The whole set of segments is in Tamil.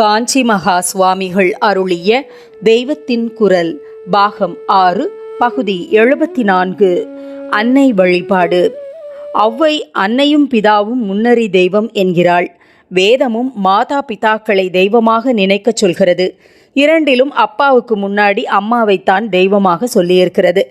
காஞ்சி மகா சுவாமிகள் அருளிய தெய்வத்தின் குரல் பாகம் ஆறு பகுதி எழுபத்தி நான்கு அன்னை வழிபாடு. ஒளவை அன்னையும் பிதாவும் முன்னறி தெய்வம் என்கிறாள். வேதமும் மாதா பிதாக்களை தெய்வமாக நினைக்கச் சொல்கிறது. இரண்டிலும் அப்பாவுக்கு முன்னாடி அம்மாவைத்தான் தெய்வமாக சொல்லியிருக்கிறது.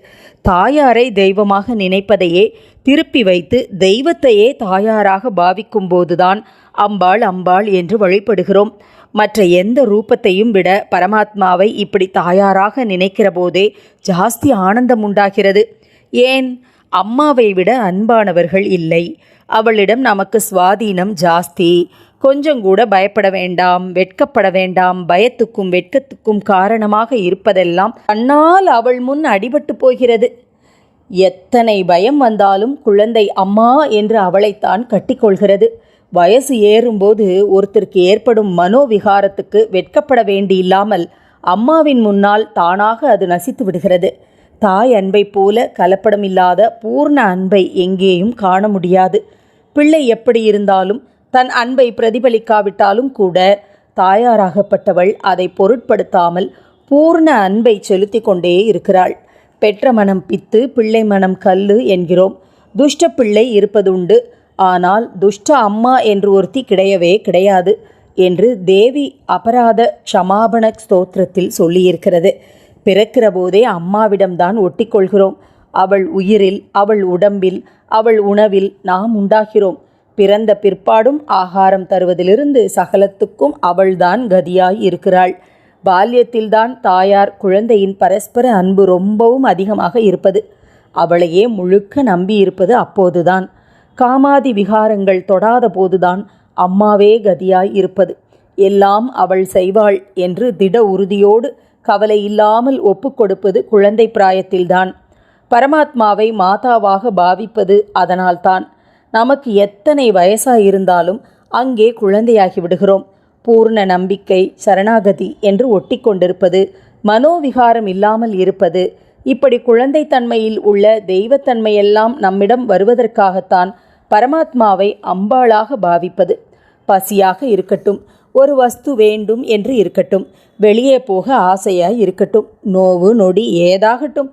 தாயாரை தெய்வமாக நினைப்பதையே திருப்பி வைத்து தெய்வத்தையே தாயாராக பாவிக்கும் போதுதான் அம்பாள் அம்பாள் என்று வழிபடுகிறோம். மற்ற எந்த ரூபத்தையும் விட பரமாத்மாவை இப்படி தாயாராக நினைக்கிற போதே ஜாஸ்தி ஆனந்தம் உண்டாகிறது. ஏன்? அம்மாவை விட அன்பானவர்கள் இல்லை. அவளிடம் நமக்கு சுவாதீனம் ஜாஸ்தி. கொஞ்சம் கூட பயப்பட வேண்டாம் வெட்கப்பட வேண்டாம் பயத்துக்கும் வெட்கத்துக்கும் காரணமாக இருப்பதெல்லாம் தன்னால் அவள் முன் அடிபட்டு போகிறது. எத்தனை பயம் வந்தாலும் குழந்தை அம்மா என்று அவளைத்தான் கட்டிக்கொள்கிறது வயசு ஏறும்போது ஒருத்தருக்கு ஏற்படும் மனோவிகாரத்துக்கு வெட்கப்பட வேண்டியில்லாமல் அம்மாவின் முன்னால் தானாக அது நசித்து விடுகிறது. தாய் அன்பை போல கலப்படமில்லாத பூர்ண அன்பை எங்கேயும் காண முடியாது. பிள்ளை எப்படி இருந்தாலும் தன் அன்பை பிரதிபலிக்காவிட்டாலும் கூட தாயாராகப்பட்டவள் அதை பொருட்படுத்தாமல் பூர்ண அன்பை செலுத்தி கொண்டே இருக்கிறாள். பெற்ற மனம் பித்து பிள்ளை மனம் கல்லு என்கிறோம். துஷ்ட பிள்ளை இருப்பதுண்டு. ஆனால் துஷ்ட அம்மா என்று ஒருத்தி கிடையவே கிடையாது என்று தேவி அபராத க்ஷமாபண ஸ்தோத்திரத்தில் சொல்லியிருக்கிறது. பிறக்கிற போதே அம்மாவிடம்தான் ஒட்டிக்கொள்கிறோம். அவள் உயிரில் அவள் உடம்பில் அவள் உணவில் நாம் உண்டாகிறோம். பிறந்த பிற்பாடும் ஆகாரம் தருவதிலிருந்து சகலத்துக்கும் அவள்தான் கதியாய் இருக்கிறாள். பால்யத்தில்தான் தாயார் குழந்தையின் பரஸ்பர அன்பு ரொம்பவும் அதிகமாக இருப்பது. அவளையே முழுக்க நம்பி இருப்பது அப்போதுதான். காமாதி விகாரங்கள் தொடாத போதுதான் அம்மாவே கதியாய் இருப்பது. எல்லாம் அவள் செய்வாள் என்று திட உறுதியோடு கவலை இல்லாமல் ஒப்புக்கொடுப்பது குழந்தை பிராயத்தில்தான். பரமாத்மாவை மாதாவாக பாவிப்பது அதனால்தான். நமக்கு எத்தனை வயசாயிருந்தாலும் அங்கே குழந்தையாகி விடுகிறோம். பூர்ண நம்பிக்கை சரணாகதி என்று ஒட்டிக்கொண்டிருப்பது மனோவிகாரம் இல்லாமல் இருப்பது இப்படி குழந்தைத்தன்மையில் உள்ள தெய்வத்தன்மையெல்லாம் நம்மிடம் வருவதற்காகத்தான் பரமாத்மாவை அம்பாளாக பாவிப்பது. பசியாக இருக்கட்டும் ஒரு வஸ்து வேண்டும் என்று இருக்கட்டும் வெளியே போக ஆசையாய் இருக்கட்டும் நோவு நொடி ஏதாகட்டும்.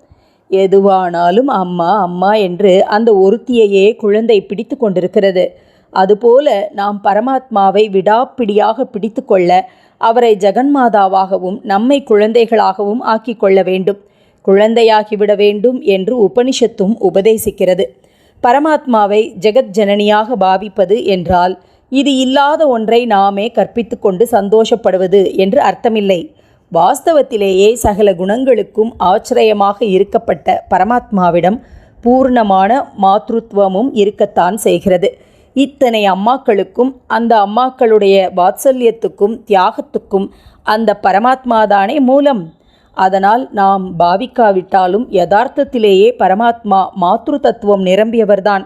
எதுவானாலும் அம்மா அம்மா என்று அந்த ஒருத்தியையே குழந்தை பிடித்து கொண்டிருக்கிறது. அதுபோல நாம் பரமாத்மாவை விடாப்பிடியாக பிடித்து கொள்ள அவரை ஜெகன்மாதாவாகவும் நம்மை குழந்தைகளாகவும் ஆக்கிக்கொள்ள வேண்டும். குழந்தையாகிவிட வேண்டும் என்று உபனிஷத்தும் உபதேசிக்கிறது. பரமாத்மாவை ஜெகத் ஜனனியாக பாவிப்பது என்றால் இது இல்லாத ஒன்றை நாமே கற்பித்து கொண்டு சந்தோஷப்படுவது என்று அர்த்தமில்லை. வாஸ்தவத்திலேயே சகல குணங்களுக்கும் ஆச்சரியமாக இருக்கப்பட்ட பரமாத்மாவிடம் பூர்ணமான மாத்ருத்வமும் இருக்கத்தான் செய்கிறது. இத்தனை அம்மாக்களுக்கும் அந்த அம்மாக்களுடைய வாத்சல்யத்துக்கும் தியாகத்துக்கும் அந்த பரமாத்மாதானே மூலம்? அதனால் நாம் பாவிக்காவிட்டாலும் யதார்த்தத்திலேயே பரமாத்மா மாத்ரு தத்துவம் நிரம்பியவர்தான்.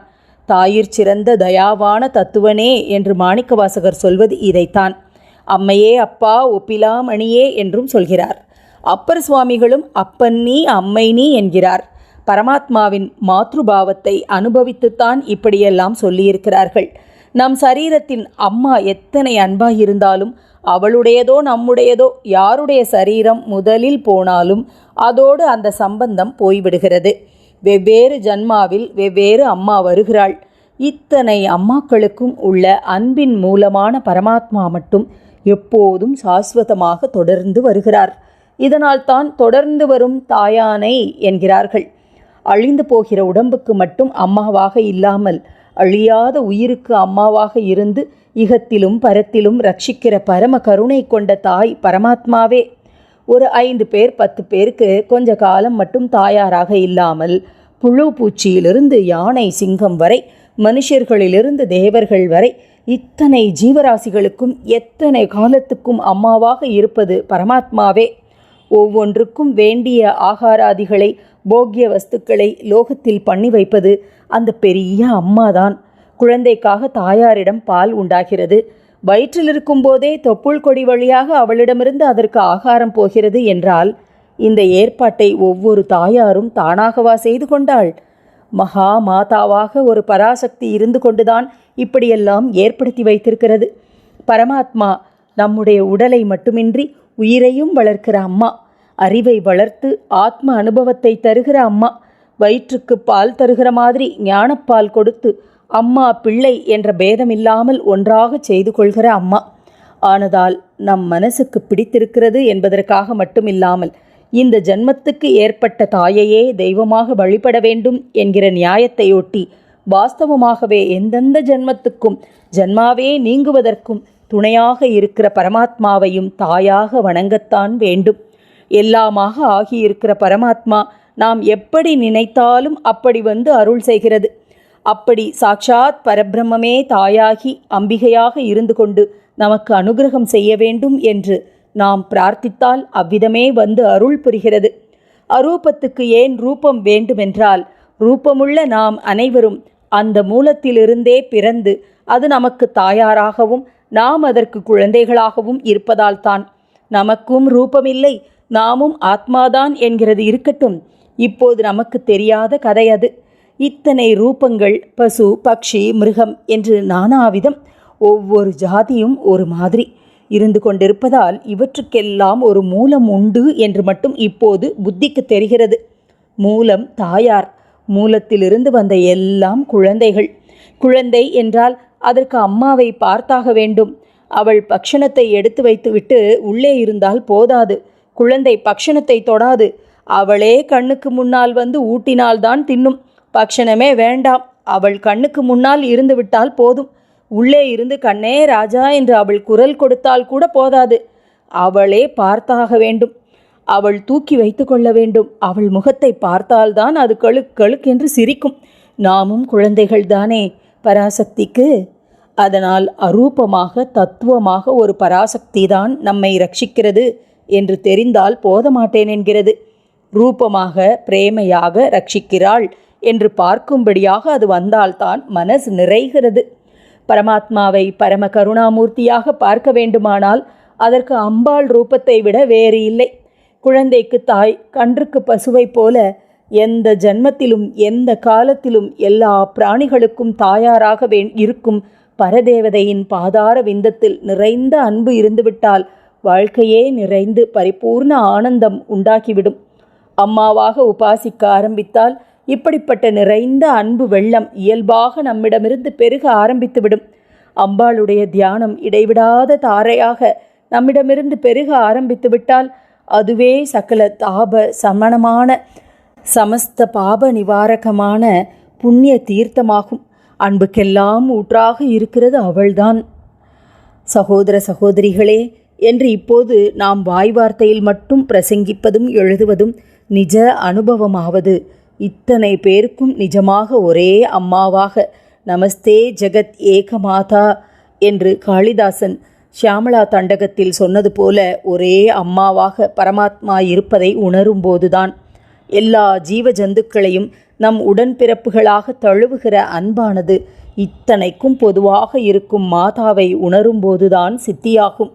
தாயிற் சிறந்த தயாவான தத்துவனே என்று மாணிக்கவாசகர் சொல்வது இதைத்தான். அம்மையே அப்பா ஒப்பிலாமணியே என்றும் சொல்கிறார். அப்பர் சுவாமிகளும் அப்பன் நீ அம்மை நீ என்கிறார். பரமாத்மாவின் மாத்ருபாவத்தை அனுபவித்துத்தான் இப்படியெல்லாம் சொல்லியிருக்கிறார்கள். நம் சரீரத்தின் அம்மா எத்தனை அன்பாக இருந்தாலும் அவளுடையதோ நம்முடையதோ யாருடைய சரீரம் முதலில் போனாலும் அதோடு அந்த சம்பந்தம் போய்விடுகிறது. வெவ்வேறு ஜன்மாவில் வெவ்வேறு அம்மா வருகிறாள். இத்தனை அம்மாக்களுக்கும் உள்ள அன்பின் மூலமான பரமாத்மா மட்டும் எப்போதும் சாஸ்வதமாக தொடர்ந்து வருகிறார். இதனால் தான் தொடர்ந்து வரும் தாயானை என்கிறார்கள். அழிந்து போகிற உடம்புக்கு மட்டும் அம்மாவாக இல்லாமல் அழியாத உயிருக்கு அம்மாவாக இருந்து இகத்திலும் பரத்திலும் ரட்சிக்கிற பரம கருணை கொண்ட தாய் பரமாத்மாவே. ஒரு ஐந்து பேர் பத்து பேருக்கு கொஞ்ச காலம் மட்டும் தாயாராக இல்லாமல் புழு பூச்சியிலிருந்து யானை சிங்கம் வரை மனுஷர்களிலிருந்து தேவர்கள் வரை இத்தனை ஜீவராசிகளுக்கும் எத்தனை காலத்துக்கும் அம்மாவாக இருப்பது பரமாத்மாவே. ஒவ்வொன்றுக்கும் வேண்டிய ஆகாராதிகளை போக்கிய வஸ்துக்களை லோகத்தில் பண்ணி வைப்பது அந்த பெரிய அம்மாதான். குழந்தைக்காக தாயாரிடம் பால் உண்டாகிறது. வயிற்றில் இருக்கும்போதே தொப்புள் கொடி வழியாக அவளிடமிருந்து அதற்கு ஆகாரம் போகிறது என்றால் இந்த ஏற்பாட்டை ஒவ்வொரு தாயாரும் தானாகவா செய்து கொண்டாள்? மகா மாதாவாக ஒரு பராசக்தி இருந்து கொண்டுதான் இப்படியெல்லாம் ஏற்படுத்தி வைத்திருக்கிறது. பரமாத்மா நம்முடைய உடலை மட்டுமின்றி உயிரையும் வளர்க்கிற அம்மா. அறிவை வளர்த்து ஆத்ம அனுபவத்தை தருகிற அம்மா. வயிற்றுக்கு பால் தருகிற மாதிரி ஞானப்பால் கொடுத்து அம்மா பிள்ளை என்ற பேதமில்லாமல் ஒன்றாக செய்து கொள்கிற அம்மா. ஆனதால் நம் மனசுக்கு பிடித்திருக்கிறது என்பதற்காக மட்டுமில்லாமல் இந்த ஜன்மத்துக்கு ஏற்பட்ட தாயையே தெய்வமாக வழிபட வேண்டும் என்கிற நியாயத்தையொட்டி வாஸ்தவமாகவே எந்தெந்த ஜன்மத்துக்கும் ஜன்மாவே நீங்குவதற்கும் துணையாக இருக்கிற பரமாத்மாவையும் தாயாக வணங்கத்தான் வேண்டும். எல்லாமாக ஆகியிருக்கிற பரமாத்மா நாம் எப்படி நினைத்தாலும் அப்படி வந்து அருள் செய்கிறது. அப்படி சாட்சாத் பரபிரம்மே தாயாகி அம்பிகையாக இருந்து கொண்டு நமக்கு அனுகிரகம் செய்ய வேண்டும் என்று நாம் பிரார்த்தித்தால் அவ்விதமே வந்து அருள் புரிகிறது. அரூபத்துக்கு ஏன் ரூபம் வேண்டுமென்றால் ரூபமுள்ள நாம் அனைவரும் அந்த மூலத்திலிருந்தே பிறந்து அது நமக்கு தாயாராகவும் நாம் அதற்கு குழந்தைகளாகவும் இருப்பதால்தான். நமக்கும் ரூபமில்லை நாமும் ஆத்மாதான் என்கிறது இருக்கட்டும். இப்போது நமக்கு தெரியாத கதை அது. இத்தனை ரூபங்கள் பசு பக்ஷி மிருகம் என்று நானாவிதம் ஒவ்வொரு ஜாதியும் ஒரு மாதிரி. இருந்து கொண்டிருப்பதால் இவற்றுக்கெல்லாம் ஒரு மூலம் உண்டு என்று மட்டும் இப்போது புத்திக்கு தெரிகிறது. மூலம் தாயார் மூலத்திலிருந்து வந்த எல்லாம் குழந்தைகள். குழந்தை என்றால் அதற்கு அம்மாவை பார்த்தாக வேண்டும். அவள் பக்ஷணத்தை எடுத்து வைத்துவிட்டு உள்ளே இருந்தால் போதாது. குழந்தை பக்ஷணத்தை தொடாது. அவளே கண்ணுக்கு முன்னால் வந்து ஊட்டினால்தான் தின்னும். பக்ஷணமே வேண்டாம். அவள் கண்ணுக்கு முன்னால் இருந்து விட்டால் போதும். உள்ளே இருந்து கண்ணே ராஜா என்று அவள் குரல் கொடுத்தால் கூட போதாது. அவளே பார்த்தாக வேண்டும். அவள் தூக்கி வைத்து கொள்ள வேண்டும். அவள் முகத்தை பார்த்தால்தான் அது கழுக் கழுக் என்று சிரிக்கும். நாமும் குழந்தைகள்தானே பராசக்திக்கு? அதனால் அரூபமாக தத்துவமாக ஒரு பராசக்தி தான் நம்மை ரட்சிக்கிறது என்று தெரிந்தால் போத மாட்டேன் என்கிறது. ரூபமாக பிரேமையாக ரட்சிக்கிறாள் என்று பார்க்கும்படியாக அது வந்தால்தான் மனசு நிறைகிறது. பரமாத்மாவை பரம கருணாமூர்த்தியாக பார்க்க வேண்டுமானால் அதற்கு அம்பாள் ரூபத்தை விட வேறு இல்லை. குழந்தைக்கு தாய் கன்றுக்கு பசுவைப் போல எந்த ஜன்மத்திலும் எந்த காலத்திலும் எல்லா பிராணிகளுக்கும் தாயாராக வே இருக்கும் பரதேவதையின் பாதார விந்தத்தில் நிறைந்த அன்பு இருந்துவிட்டால் வாழ்க்கையே நிறைந்து பரிபூர்ண ஆனந்தம் உண்டாக்கிவிடும் அம்மாவாக உபாசிக்க ஆரம்பித்தால் இப்படிப்பட்ட நிறைந்த அன்பு வெள்ளம் இயல்பாக நம்மிடமிருந்து பெருக ஆரம்பித்துவிடும். அம்பாளுடைய தியானம் இடைவிடாத தாரையாக நம்மிடமிருந்து பெருக ஆரம்பித்து விட்டால் அதுவே சகல தாப சமணமான சமஸ்த பாப நிவாரகமான புண்ணிய தீர்த்தமாகும். அன்புக்கெல்லாம் ஊற்றாக இருக்கிறது அவள்தான். சகோதர சகோதரிகளே என்று இப்போது நாம் வாய் வார்த்தையில் மட்டும் பிரசங்கிப்பதும் எழுதுவதும் நிஜ அனுபவமாவது. இத்தனை பேருக்கும் நிஜமாக ஒரே அம்மாவாக. நமஸ்தே ஜெகத் ஏக மாதா என்று காளிதாசன் ஷியாமளா தண்டகத்தில் சொன்னது போல ஒரே அம்மாவாக பரமாத்மா இருப்பதை உணரும்போதுதான் எல்லா ஜீவ ஜந்துக்களையும் நம் உடன்பிறப்புகளாக தழுவுகிற அன்பானது இத்தனைக்கும் பொதுவாக இருக்கும் மாதாவை உணரும்போதுதான் சித்தியாகும்.